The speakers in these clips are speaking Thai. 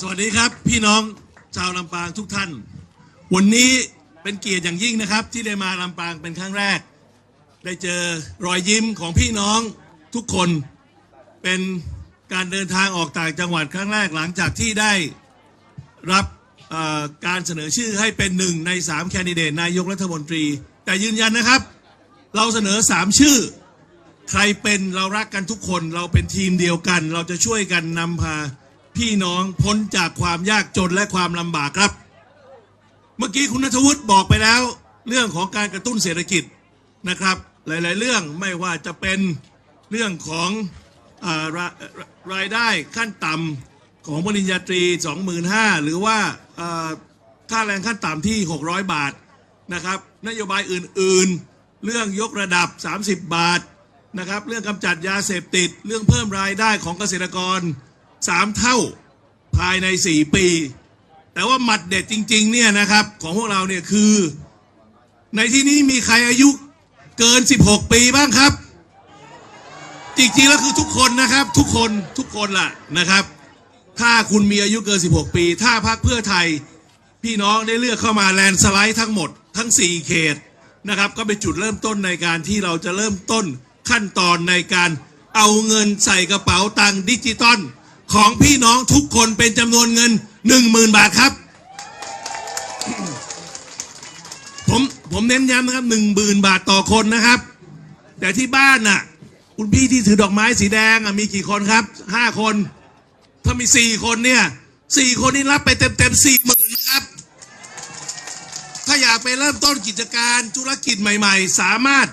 สวัสดีครับพี่น้องชาวลำปางทุกท่าน วันนี้เป็นเกียรติอย่างยิ่งนะครับ ที่ได้มาลำปางเป็นครั้งแรก ได้เจอรอยยิ้มของพี่น้องทุกคนเป็นการเดินทางออกต่างจังหวัดครั้งแรกหลังจากที่ได้รับการเสนอชื่อให้เป็นหนึ่งในสามแคนดิเดตนายกรัฐมนตรี แต่ยืนยันนะครับ เราเสนอสามชื่อ ใครเป็นเรารักกันทุกคน เราเป็นทีมเดียวกัน เราจะช่วยกันนำพา พี่น้องพ้นจากความยากจนและความลำบากครับ เมื่อกี้คุณนัทวุฒิบอกไปแล้ว เรื่องของการกระตุ้นเศรษฐกิจนะครับ หลาย ๆ เรื่องไม่ว่าจะเป็นเรื่องของอารารายได้ขั้นต่ำของปริญญาตรี 25,000 หรือว่าค่าแรงขั้นต่ำที่ 600 บาทนะครับนโยบายอื่น ๆ เรื่องยกระดับ 30 บาทนะครับเรื่องกำจัดยาเสพติด เรื่องเพิ่มรายได้ของเกษตรกร 3เท่าภายใน4ปี แต่ว่าหมัดเด็ดจริง ๆ เนี่ยนะครับ ของพวกเราเนี่ยคือ ในที่นี้มีใครอายุเกิน 16 ปีบ้างครับ จริงๆแล้วคือทุกคนนะครับ ทุกคนทุกคนล่ะนะครับ ถ้าคุณมีอายุเกิน 16 ปี ถ้าพักเพื่อไทยพี่น้องได้เลือกเข้ามาแลนด์สไลด์ทั้งหมดทั้ง 4 เขตนะครับ ก็เป็นจุดเริ่มต้นในการที่เราจะเริ่มต้นขั้นตอนในการเอาเงินใส่กระเป๋าตังค์ดิจิตอล ของพี่น้องทุกคนเป็นจำนวนเงิน 10,000 บาทครับ ผมผมเน้นย้ำนะครับหนึ่งหมื่นบาทต่อคนนะครับ แต่ที่บ้านน่ะ คุณพี่ที่ถือดอกไม้สีแดงอะมีกี่คนครับห้าคน ถ้ามีสี่คนเนี่ยสี่คนนี้รับไปเต็มเต็มสี่หมื่นนะครับ ถ้าอยากไปเริ่มต้นกิจการธุรกิจใหม่ ๆ สามารถ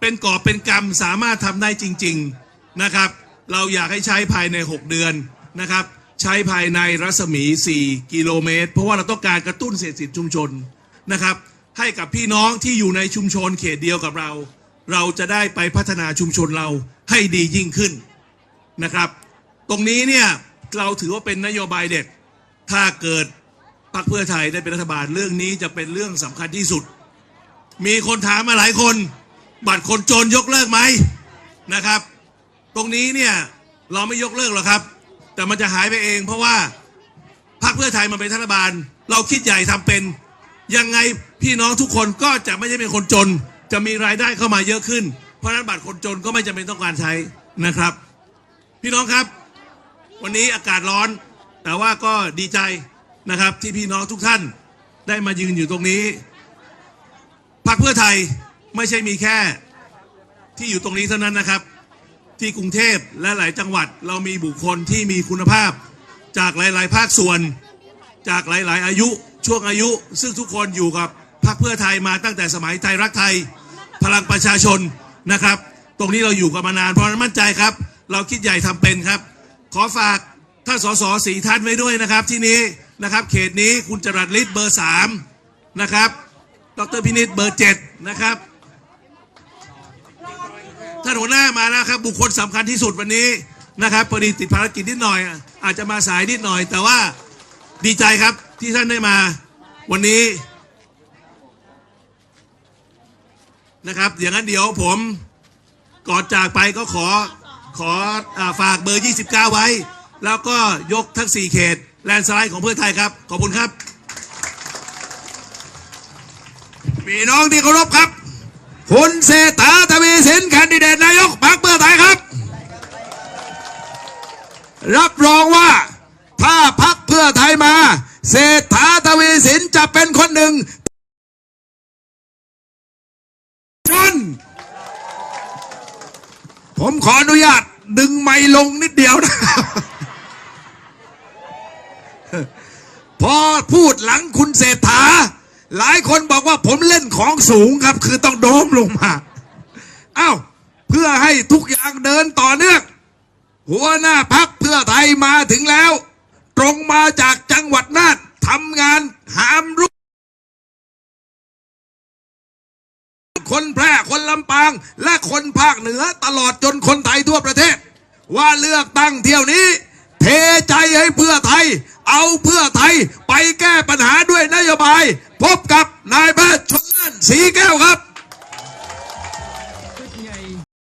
เป็นก่อเป็นกรรมสามารถทำได้จริง ๆนะครับ เราอยากให้ใช้ภายใน 6 เดือนนะครับ ใช้ภายในรัศมี 4 กิโลเมตร เพราะว่าเราต้องการกระตุ้นเศรษฐกิจชุมชนนะครับ ให้กับพี่น้องที่อยู่ในชุมชนเขตเดียวกับเรา เราจะได้ไปพัฒนาชุมชนเราให้ดียิ่งขึ้นนะครับ ตรงนี้เนี่ยเราถือว่าเป็นนโยบายเด็ดถ้าเกิดพรรคเพื่อไทยได้เป็นรัฐบาลเรื่องนี้จะเป็นเรื่องสำคัญที่สุด มีคนถามมาหลายคน บัตรคนจนยกเลิกไหมนะครับ ตรงนี้เนี่ยเราไม่ยกเลิกหรอกครับ แต่มันจะหายไปเองเพราะว่าพรรคเพื่อไทยมันเป็นรัฐบาล เราคิดใหญ่ทำเป็น ยังไงพี่น้องทุกคนก็จะไม่ใช่เป็นคนจน จะมีรายได้เข้ามาเยอะขึ้น เพราะฉะนั้นบัตรคนจนก็ไม่จำเป็นต้องการใช้นะครับ พี่น้องครับ วันนี้อากาศร้อน แต่ว่าก็ดีใจนะครับที่พี่น้องทุกท่านได้มายืนอยู่ตรงนี้พรรคเพื่อไทยไม่ใช่มีแค่ที่อยู่ตรงนี้เท่านั้นนะครับ ที่กรุงเทพและหลายจังหวัดเรามีบุคคลที่มีคุณภาพ จากหลาย ๆ ภาคส่วน จากหลาย ๆ อายุช่วงอายุ ซึ่งทุกคนอยู่กับพรรคเพื่อไทยมาตั้งแต่สมัยไทยรักไทย พลังประชาชนนะครับ ตรงนี้เราอยู่กันมานานเพราะนั้นมั่นใจครับ เราคิดใหญ่ทำเป็นครับ ขอฝากท่านสสสีท่านไว้ด้วยนะครับที่นี้นะครับ เขตนี้คุณจรัสฤทธิ์เบอร์สามนะครับ ดรพินิษเบอร์เจ็ดนะครับานหัวหน้ามาแล้วครับ บุคคลสำคัญที่สุดวันนี้นะครับพอดีติดภารกิจนิดหน่อย อาจจะมาสายนิดหน่อย แต่ว่าดีใจครับที่ท่านได้มา วันนี้นะครับอย่างนั้นเดี๋ยวผมก่อนจากไปก็ขอขออฝากเบอร์ 29 ไว้ แล้วก็ยกทั้ง 4 เขต แลนด์สไลด์ของเพื่อไทยครับ ขอบคุณครับ พี่น้องที่เคารพครับ คุณเศรษฐาทวีสินแคนดิเดตนายกพรรคเพื่อไทยครับ รับรองว่าถ้าพรรคเพื่อไทยมา เศรษฐาทวีสินจะเป็นคนหนึ่งจนผมขออนุญาตดึงไม้ลงนิดเดียวนะพอพูดหลังคุณเศรษฐา หลายคนบอกว่าผมเล่นของสูงครับ คือต้องโดมลงมาอ้าวเพื่อให้ทุกอย่างเดินต่อเนื่องหัวหน้าพักเพื่อไทยมาถึงแล้ว ตรงมาจากจังหวัดน่านทำงานหามรุ่งคนแพร่คนลำปาง และคนภาคเหนือตลอดจนคนไทยทั่วประเทศ ว่าเลือกตั้งเที่ยวนี้ เทใจให้เพื่อไทย เอาเพื่อไทยไปแก้ปัญหาด้วยนโยบาย พบกับนายแพทย์ชนน่านสีแก้วครับ